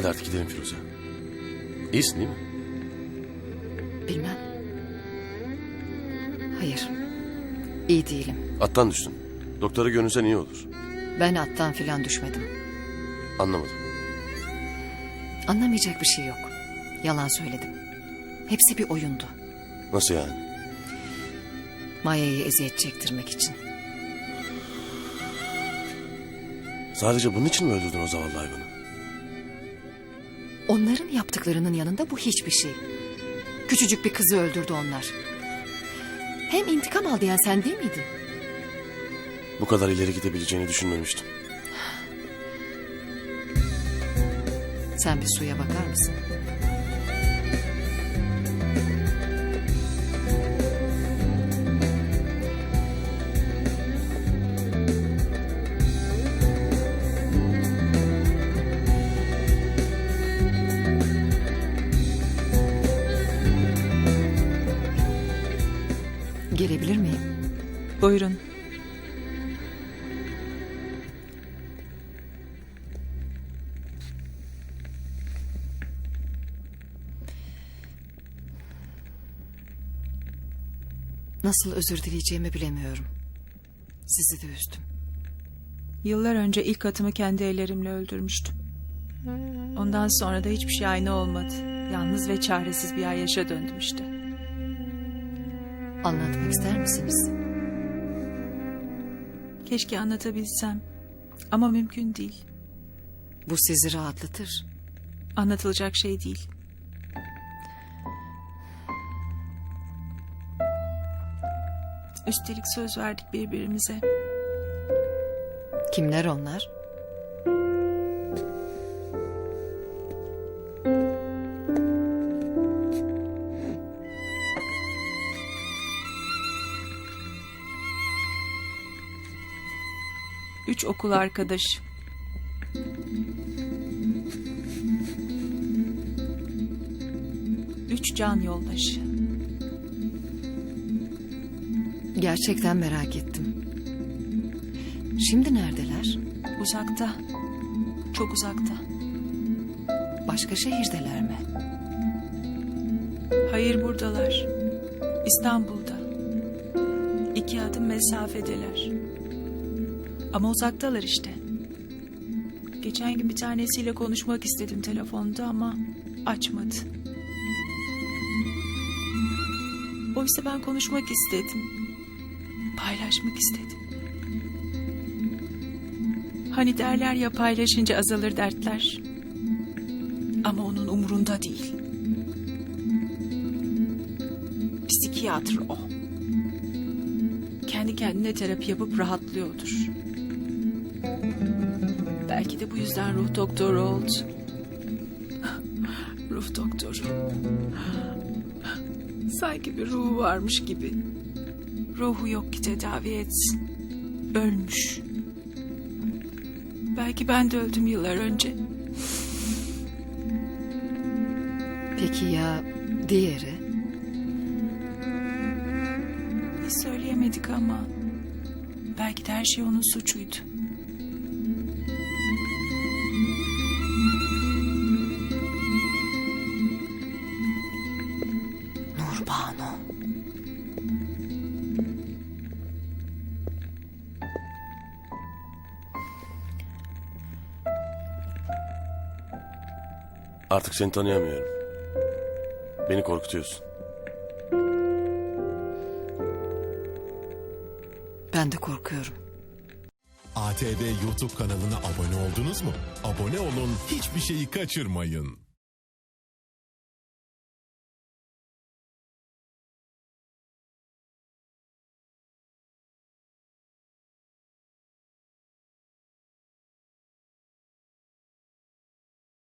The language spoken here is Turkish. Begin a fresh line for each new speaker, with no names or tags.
Hadi artık gidelim Firuze. İyisin değil mi?
Bilmem. Hayır. İyi değilim.
Attan düştün. Doktora görünsen iyi olur.
Ben attan filan düşmedim.
Anlamadım.
Anlamayacak bir şey yok. Yalan söyledim. Hepsi bir oyundu.
Nasıl yani?
Maya'yı eziyet çektirmek için.
Sadece bunun için mi öldürdün o zavallı hayvanı?
Onların yaptıklarının yanında bu hiçbir şey. Küçücük bir kızı öldürdü onlar. Hem intikam al diyen sen değil miydin?
Bu kadar ileri gidebileceğini düşünmemiştim.
Sen bir suya bakar mısın? Gelebilir miyim?
Buyurun.
Nasıl özür dileyeceğimi bilemiyorum. Sizi de üzdüm.
Yıllar önce ilk atımı kendi ellerimle öldürmüştüm. Ondan sonra da hiçbir şey aynı olmadı. Yalnız ve çaresiz bir yaşa döndüm işte.
Anlatmak ister misiniz?
Keşke anlatabilsem. Ama mümkün değil.
Bu sizi rahatlatır.
Anlatılacak şey değil. Üstelik söz verdik birbirimize.
Kimler onlar?
Üç okul arkadaş. Üç can yoldaşı.
Gerçekten merak ettim. Şimdi neredeler?
Uzakta. Çok uzakta.
Başka şehirdeler mi?
Hayır buradalar. İstanbul'da. İki adım mesafedeler. Ama uzaktalar işte. Geçen gün bir tanesiyle konuşmak istedim telefonda ama açmadı. Oysa ben konuşmak istedim. Paylaşmak istedim. Hani derler ya paylaşınca azalır dertler. Ama onun umurunda değil. Psikiyatr o. Kendi kendine terapi yapıp rahatlıyordur. Belki de bu yüzden ruh doktoru oldu. ruh doktoru. Sanki bir ruhu varmış gibi. Ruhu yok ki tedavi etsin. Ölmüş. Belki ben de öldüm yıllar önce.
Peki ya diğeri?
Biz söyleyemedik ama belki de her şey onun suçuydu.
Artık seni tanıyamıyorum. Beni korkutuyorsun.
Ben de korkuyorum.
ATV YouTube kanalına abone oldunuz mu? Abone olun, hiçbir şeyi kaçırmayın.